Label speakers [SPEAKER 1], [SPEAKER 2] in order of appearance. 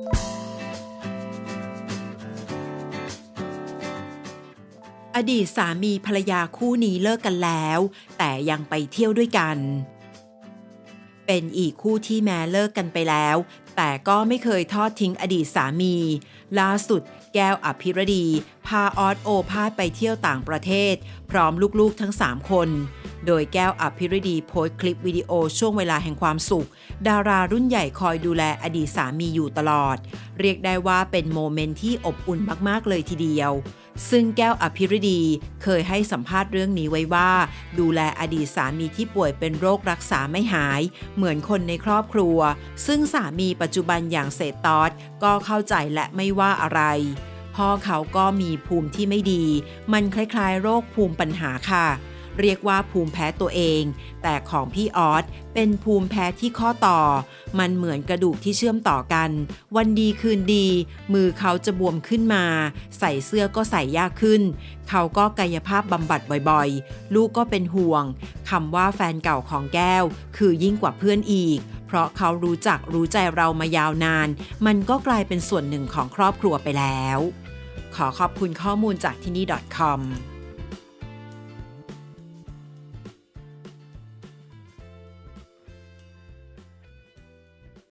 [SPEAKER 1] อดีตสามีภรรยาคู่นี้เลิกกันแล้ว แต่ยังไปเที่ยวด้วยกัน เป็นอีกคู่ที่แม้เลิกกันไปแล้ว แต่ก็ไม่เคยทอดทิ้งอดีตสามี ล่าสุดแก้วอภิรดี พาออสโอภาสไปเที่ยวต่างประเทศ พร้อมลูกๆทั้ง 3 คน โดยแก้วอภิรดีโพสต์คลิปวิดีโอช่วงเวลาแห่งความสุข ดารารุ่นใหญ่คอยดูแลอดีตสามีอยู่ตลอด เรียกได้ว่าเป็นโมเมนต์ที่อบอุ่นมากๆเลยทีเดียว ซึ่งแก้วอภิรดีเคยให้สัมภาษณ์เรื่องนี้ไว้ว่า ดูแลอดีตสามีที่ป่วยเป็นโรครักษาไม่หาย เหมือนคนในครอบครัว ซึ่งสามีปัจจุบันอย่างเศษตอสก็เข้าใจและไม่ว่าอะไรพ่อเขาก็มีภูมิที่ไม่ดี มันคล้ายๆ โรคภูมิปัญหาค่ะ เรียกว่าภูมิแพ้ตัวเอง แต่ของพี่ออสเป็นภูมิแพ้ที่ข้อต่อ มันเหมือนกระดูกที่เชื่อมต่อกัน วันดีคืนดี มือเขาจะบวมขึ้นมา ใส่เสื้อก็ใส่ยากขึ้น เขาก็กายภาพบำบัดบ่อยๆ ลูกก็เป็นห่วงคำว่าแฟนเก่าของแก้ว คือยิ่งกว่าเพื่อนอีก เพราะเขารู้จักรู้ใจเรามายาวนาน มันก็กลายเป็นส่วนหนึ่งของครอบครัวไปแล้ว ขอขอบคุณข้อมูลจากที่นี่ .com